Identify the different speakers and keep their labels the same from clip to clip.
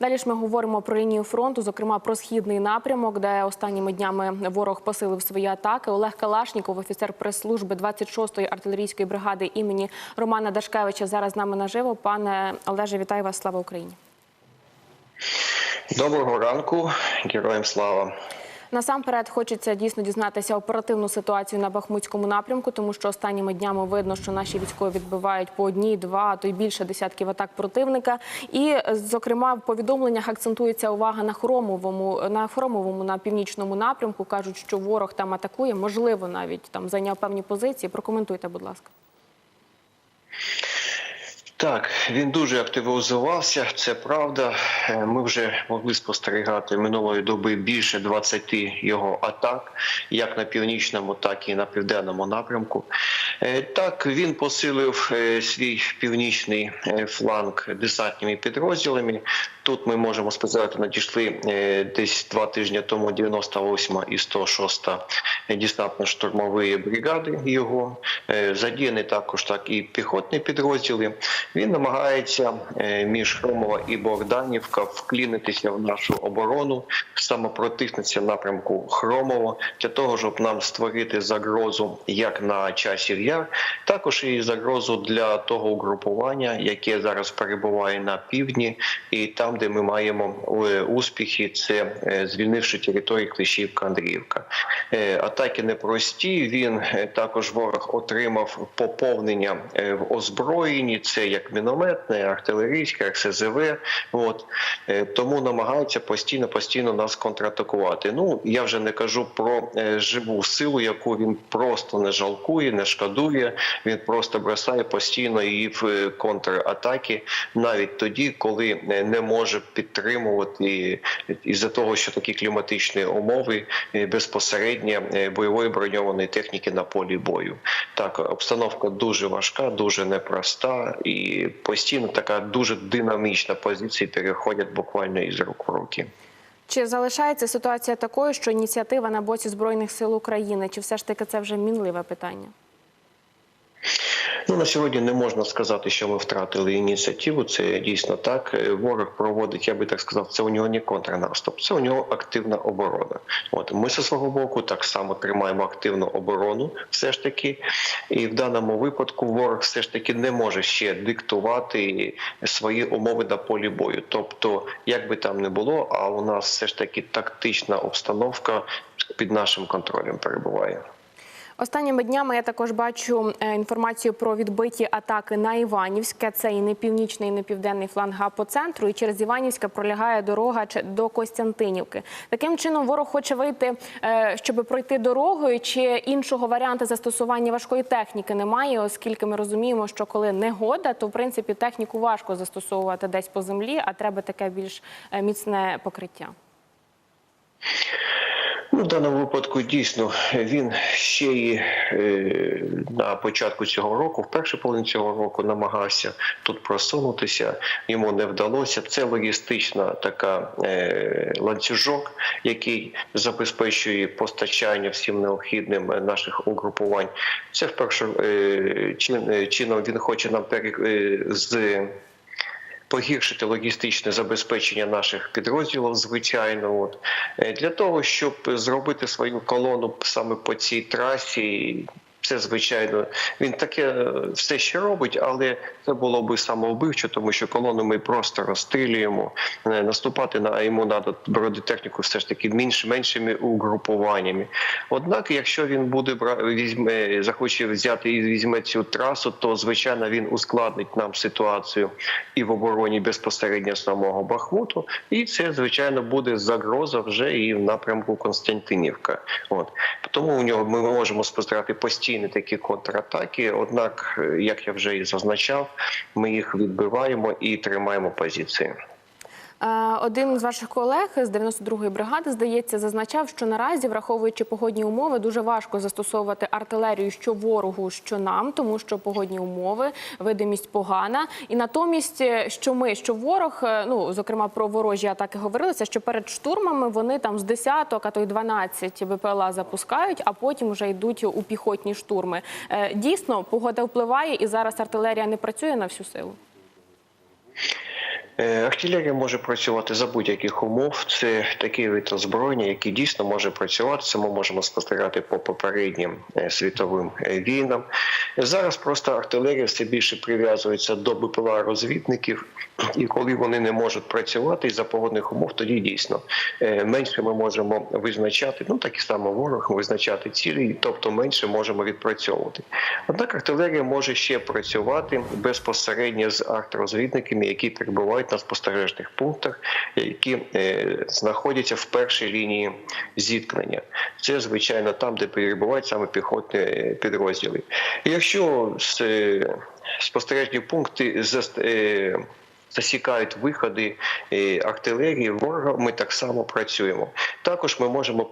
Speaker 1: Далі ж ми говоримо про лінію фронту, зокрема про східний напрямок, де останніми днями ворог посилив свої атаки. Олег Калашніков, офіцер прес-служби 26-ї артилерійської бригади імені Романа Дашкевича, зараз з нами наживо. Пане Олеже, вітаю вас! Слава Україні!
Speaker 2: Доброго ранку, героям слава.
Speaker 1: Насамперед хочеться дійсно дізнатися оперативну ситуацію на Бахмутському напрямку, тому що останніми днями видно, що наші військові відбивають по одній, два, а то й більше десятків атак противника. І, зокрема, в повідомленнях акцентується увага на хромовому, на хромовому на північному напрямку. кажуть, що ворог там атакує, можливо, навіть там зайняв певні позиції. Прокоментуйте, будь ласка.
Speaker 2: Так, він дуже активізувався, це правда. Е, Ми вже могли спостерігати минулої доби більше 20 його атак, як на північному, так і на південному напрямку. Е, Так, він посилив е, свій північний фланг десантними підрозділами. Тут ми можемо сказати, надійшли десь два тижні тому 98 і 106 десантно-штурмові бригади його. Задіяні також так і піхотні підрозділи. Він намагається е, між Хромова і Богданівка вклінитися в нашу оборону, саме протиснеться в напрямку Хромова, для того, щоб нам створити загрозу як на часів яр, також і загрозу для того угрупування, яке зараз перебуває на півдні, і там, де ми маємо е, успіхи, це е, звільнивши територію Клещівка Андріївка. Атаки непрості. Він також ворог отримав поповнення в озброєнні. Це як мінометне, артилерійське, РСЗВ. От Е, тому намагаються постійно постійно нас контратакувати. Ну я вже не кажу про е, живу силу, яку він просто не жалкує, не шкодує. Він просто бросає постійно її в е, контратаки, навіть тоді, коли не може підтримувати із-за того, що такі кліматичні умови безпосередньо бойової броньованої техніки на полі бою. Так, обстановка дуже важка, дуже непроста і постійно така дуже динамічна позиція переходять буквально із рук в руки.
Speaker 1: Чи залишається ситуація такою, що ініціатива на боці збройних сил України, чи все ж таки це вже мінливе питання?
Speaker 2: Ну на сьогодні не можна сказати, що ми втратили ініціативу. Це дійсно так. Е, Ворог проводить, я би так сказав, це у нього не контрнаступ, це у нього активна оборона. От ми зі свого боку так само тримаємо активну оборону, все ж таки, і в даному випадку ворог все ж таки не може ще диктувати свої умови на полі бою. Тобто, як би там не було, а у нас все ж таки тактична обстановка під нашим контролем перебуває.
Speaker 1: Останніми днями я також бачу е, інформацію про відбиті атаки на Іванівське. Це і не північний, і не південний фланг а по центру. І через Іванівське пролягає дорога до Костянтинівки. Таким чином ворог хоче вийти, е, щоб пройти дорогою. Чи іншого варіанту застосування важкої техніки немає, оскільки ми розуміємо, що коли негода, то в принципі техніку важко застосовувати десь по землі, а треба таке більш е, міцне покриття.
Speaker 2: Ну, в даному випадку дійсно він ще й е, на початку цього року, в першій половині цього року, намагався тут просунутися. Йому не вдалося. Це логістична така е, ланцюжок, який забезпечує постачання всім необхідним наших угрупувань. Це в першу е, чин, е, чином він хоче нам пере, е, з погіршити логістичне забезпечення наших підрозділів, звичайно, от Е, для того, щоб зробити свою колону саме по цій трасі. Це звичайно, він таке е, все ще робить, але це було би самовбивчо, тому що колону ми просто розстрілюємо. Е, Наступати на йому треба бронетехніку все ж таки менш, меншими угрупуваннями. Однак, якщо він буде візьме, захоче взяти і візьме цю трасу, то звичайно він ускладнить нам ситуацію і в обороні безпосередньо самого Бахмуту. І це звичайно буде загроза вже і в напрямку Константинівка. От тому у нього ми можемо спостерігати постійні такі контратаки. Однак, е, як я вже і зазначав, ми їх відбиваємо і тримаємо позиції.
Speaker 1: Е, Один з ваших колег з 92-ї бригади, здається, зазначав, що наразі, враховуючи погодні умови, дуже важко застосовувати артилерію що ворогу, що нам, тому що погодні умови, видимість погана. І натомість, е, що ми, що ворог, е, ну зокрема про ворожі атаки говорилося, що перед штурмами вони там з десяток, а то й 12 БПЛА запускають, а потім вже йдуть у піхотні штурми. Дійсно, погода впливає, і зараз артилерія не працює на всю силу.
Speaker 2: Е, Артилерія може працювати за будь-яких умов. Це такий вид озброєння, який дійсно може працювати. Це ми можемо спостерігати по попереднім е, світовим е, війнам. Зараз просто артилерія все більше прив'язується до БПЛА розвідників, і коли вони не можуть працювати із-за погодних умов, тоді дійсно е, менше ми можемо визначати. Ну так і само ворог визначати цілі, тобто менше можемо відпрацьовувати. Однак артилерія може ще працювати безпосередньо з артрозвідниками, які перебувають на спостережних пунктах, які е, знаходяться в першій лінії зіткнення. Це звичайно там, де перебувають саме піхотні е, підрозділи. Якщо з, спостережні пункти е, засікають виходи е, артилерії ворога, ми так само працюємо. Також ми можемо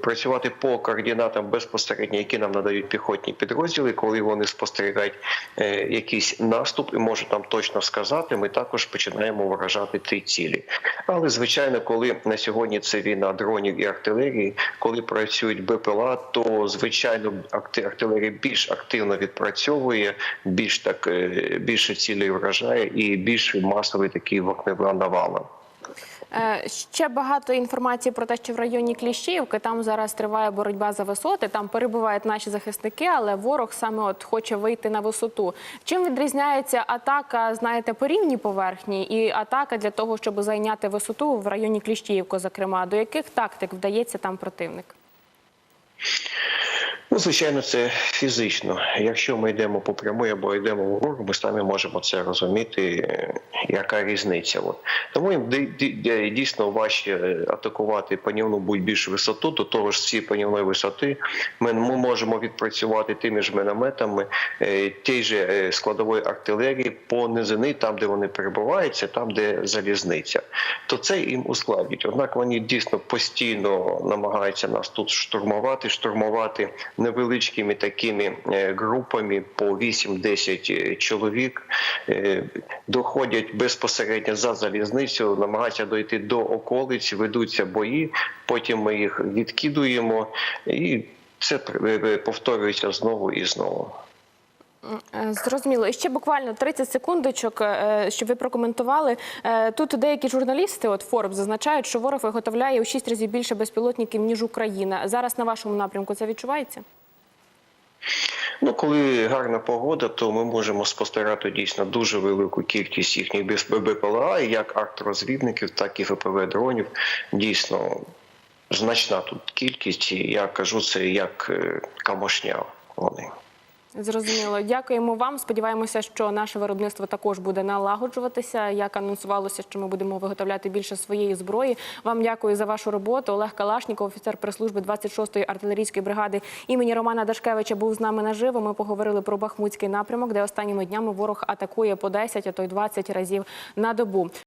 Speaker 2: працювати по координатам безпосередньо, які нам надають піхотні підрозділи, коли вони спостерігають е, якийсь наступ і можуть нам точно сказати. Ми також починаємо вражати ті цілі. Але звичайно, коли на сьогодні це війна дронів і артилерії, коли працюють БПЛА, то звичайно арти- артилерія більш активно відпрацьовує, більш так е, більше цілей вражає і більш масовий такий вогнева навала.
Speaker 1: Е, Ще багато інформації про те, що в районі Кліщіївки там зараз триває боротьба за висоти. Там перебувають наші захисники, але ворог саме от хоче вийти на висоту. Чим відрізняється атака, знаєте, по рівній поверхні і атака для того, щоб зайняти висоту в районі Кліщіївки, зокрема, до яких тактик вдається там противник?
Speaker 2: Ну, звичайно, це фізично. Якщо ми йдемо по прямой або йдемо вгору, ми самі можемо це розуміти, е, яка різниця. От. Тому їм дійсно важче е, атакувати панівну будь-більш висоту, до того ж цієї панівної висоти ми, можемо відпрацювати тими ж мінометами е, тієї е, складової артилерії по низини, там, де вони перебувають, це там, де залізниця. То це їм ускладнюють. Однак вони дійсно постійно намагаються нас тут штурмувати, штурмувати невеличкими такими е, групами по 8-10 чоловік, е, доходять безпосередньо за залізницю, намагаються дойти до околиць, ведуться бої. Потім ми їх відкидуємо, і це е, повторюється знову і знову.
Speaker 1: Е, Зрозуміло. І ще буквально 30 секундочок, е, щоб ви прокоментували. Е, Тут деякі журналісти, от Forbes, зазначають, що ворог виготовляє у 6 разів більше безпілотників, ніж Україна. Зараз на вашому напрямку це відчувається?
Speaker 2: Ну, коли гарна погода, то ми можемо спостерігати дійсно дуже велику кількість їхніх БПЛА, як артрозвідників, так і ФПВ дронів. Дійсно значна тут кількість. І я кажу це як камошня. Вони.
Speaker 1: Зрозуміло. Дякуємо вам. Сподіваємося, що наше виробництво також буде налагоджуватися. Як анонсувалося, що ми будемо виготовляти більше своєї зброї. Вам дякую за вашу роботу. Олег Калашніков, офіцер прес-служби 26-ї артилерійської бригади імені Романа Дашкевича, був з нами наживо. Ми поговорили про Бахмутський напрямок, де останніми днями ворог атакує по 10, а то й 20 разів на добу.